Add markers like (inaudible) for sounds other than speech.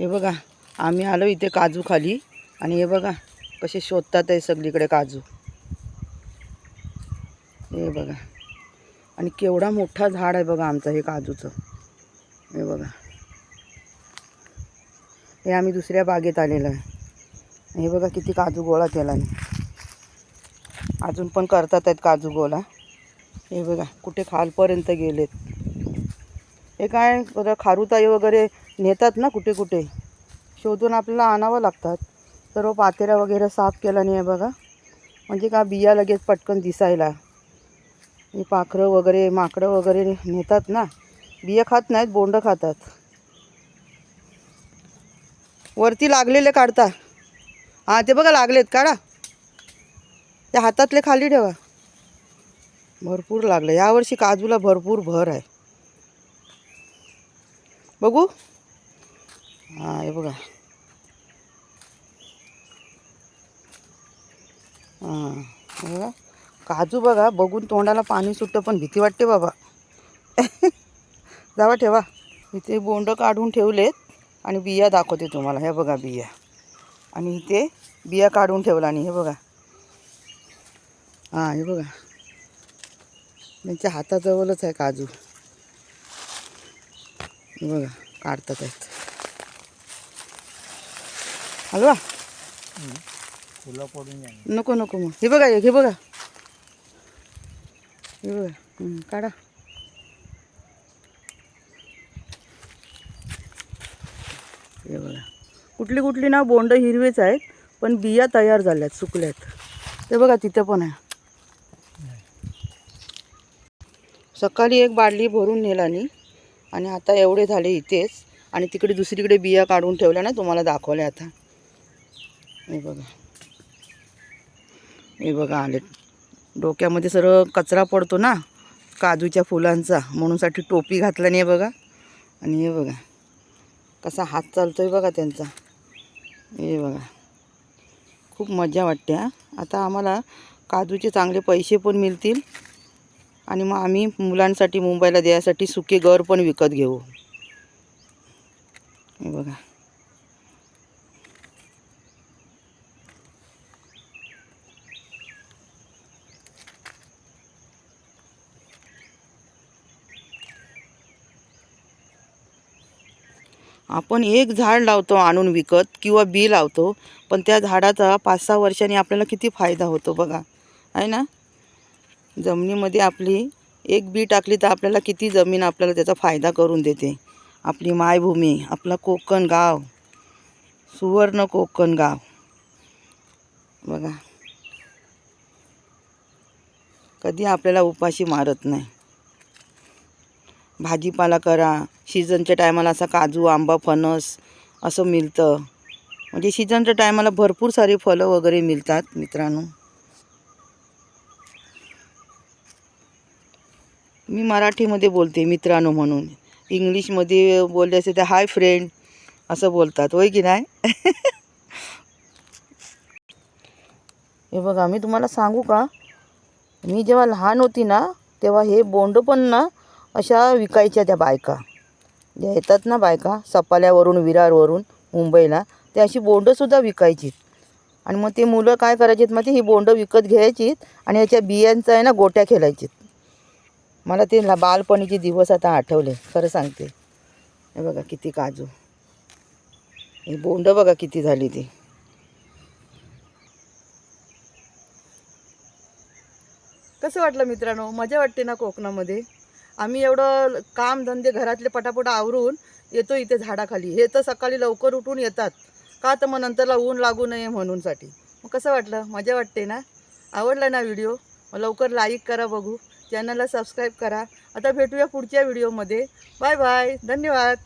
हे बघा आम्ही आलो इथे काजू खाली आणि हे बघा कसे शोधतात आहे सगळीकडे काजू. हे बघा. आणि केवढा मोठा झाड आहे बघा आमचं हे काजूचं. हे बघा. हे आम्ही दुसऱ्या बागेत आलेलो आहे. हे बघा किती काजू गोळा केला अजून पण करतात आहेत काजू गोळा. हे बघा कुठे खालपर्यंत गेलेत. हे काय बघा खारुताई वगैरे नेतात ना कुठे कुठे? शोधून आपल्याला आणावं लागतात. सर्व पातेऱ्या वगैरे साफ केला नाही आहे बघा. म्हणजे का बिया लगेच पटकन दिसायला. हे पाखरं वगैरे माकडं वगैरे नेतात ना. बिया खात नाहीत बोंड खातात. वरती लागलेले काढता. हां ते बघा लागलेत काढा. त्या हातातले खाली ठेवा. भरपूर लागले. यावर्षी काजूला भरपूर भर आहे. बघू. हां हे बघा. हां हे बघा. काजू बघा बघून तोंडाला पाणी सुटतं पण भीती वाटते बाबा. (laughs) जावा ठेवा. इथे बोंड काढून ठेवलेत आणि बिया दाखवते तुम्हाला. हे बघा बिया. आणि इथे बिया काढून ठेवला आणि हे बघा. हां हे बघा. त्यांच्या हाताजवळच आहे काजू. बघा काढतात आहेत. हलवा? फुलं पडून नको नको मग. हे बघा हे बघा. हे बघा काढा. हे बघा. कुठली कुठली ना बोंड हिरवेच आहेत पण बिया तयार झाल्यात सुकल्यात. ते बघा तिथं पण आहे. सकाळी एक बादली भरून नेला नी आणि आता एवढे झाले इथेच. आणि तिकडे दुसरीकडे बिया काढून ठेवल्या ना तुम्हाला दाखवल्या आता. हे बघा. हे बघा आले. डोक्यामध्ये सर्व कचरा पडतो ना काजूच्या फुलांचा. म्हणूनसाठी टोपी घातला नाही बघा. आणि हे बघा. कसा हात चालतो आहे बघा त्यांचा. हे बघा. खूप मजा वाटते हा. आता आम्हाला काजूचे चांगले पैसे पण मिळतील. आणि मग आम्ही मुलांसाठी मुंबईला द्यायसाठी सुके गर पण विकत घेऊ. बघा. आपण एक झाड लावतो आणून विकत किंवा बी लावतो पण त्या झाडाचा पाच सहा वर्षांनी आपल्याला किती फायदा होतो बघा. आहे ना? जमिनीमध्ये आपली एक बी टाकली तर आपल्याला किती जमीन आपल्याला त्याचा फायदा करून देते. आपली मायभूमी आपला कोकण गाव सुवर्ण कोकण गाव. बघा. कधी आपल्याला उपाशी मारत नाही. भाजीपाला करा. सीझनच्या टायमाला असा काजू आंबा फणस असं मिळतं. म्हणजे सीझनच्या टायमाला भरपूर सारी फळं वगैरे मिळतात मित्रांनो. मी मराठीमध्ये बोलते मित्रांनो म्हणून. इंग्लिशमध्ये बोलले असे तर हाय फ्रेंड असं बोलतात. होय की नाही? (laughs) हे बघा मी तुम्हाला सांगू का? मी जेव्हा लहान होती ना तेव्हा हे बोंड पण ना अशा विकायच्या त्या बायका. ज्या येतात ना बायका सपाल्यावरून विरारवरून मुंबईला ते अशी बोंडंसुद्धा विकायचीत. आणि मग ते मुलं काय करायचीत मग ते ही बोंडं विकत घ्यायचीत आणि याच्या बियांचं आहे ना गोट्या खेळायचीत. मला ते बालपणीचे दिवस आता आठवले खरं सांगते. हे बघा किती काजू. हे बोंड बघा किती झाली ती. कसं वाटलं मित्रांनो? मजा वाटते ना कोकणामध्ये? आम्ही एवढं काम धंदे घरातले पटापट आवरून येतो इथे झाडाखाली. हे तर सकाळी लवकर उठून येतात. का तर मग नंतरला ऊन लागू नये म्हणूनसाठी. मग कसं वाटलं? मजा वाटते ना? आवडला ना व्हिडिओ? मग लवकर लाईक करा बघू. चॅनलला सबस्क्राईब करा. आता भेटूया पुढच्या व्हिडिओमध्ये. Bye bye. धन्यवाद.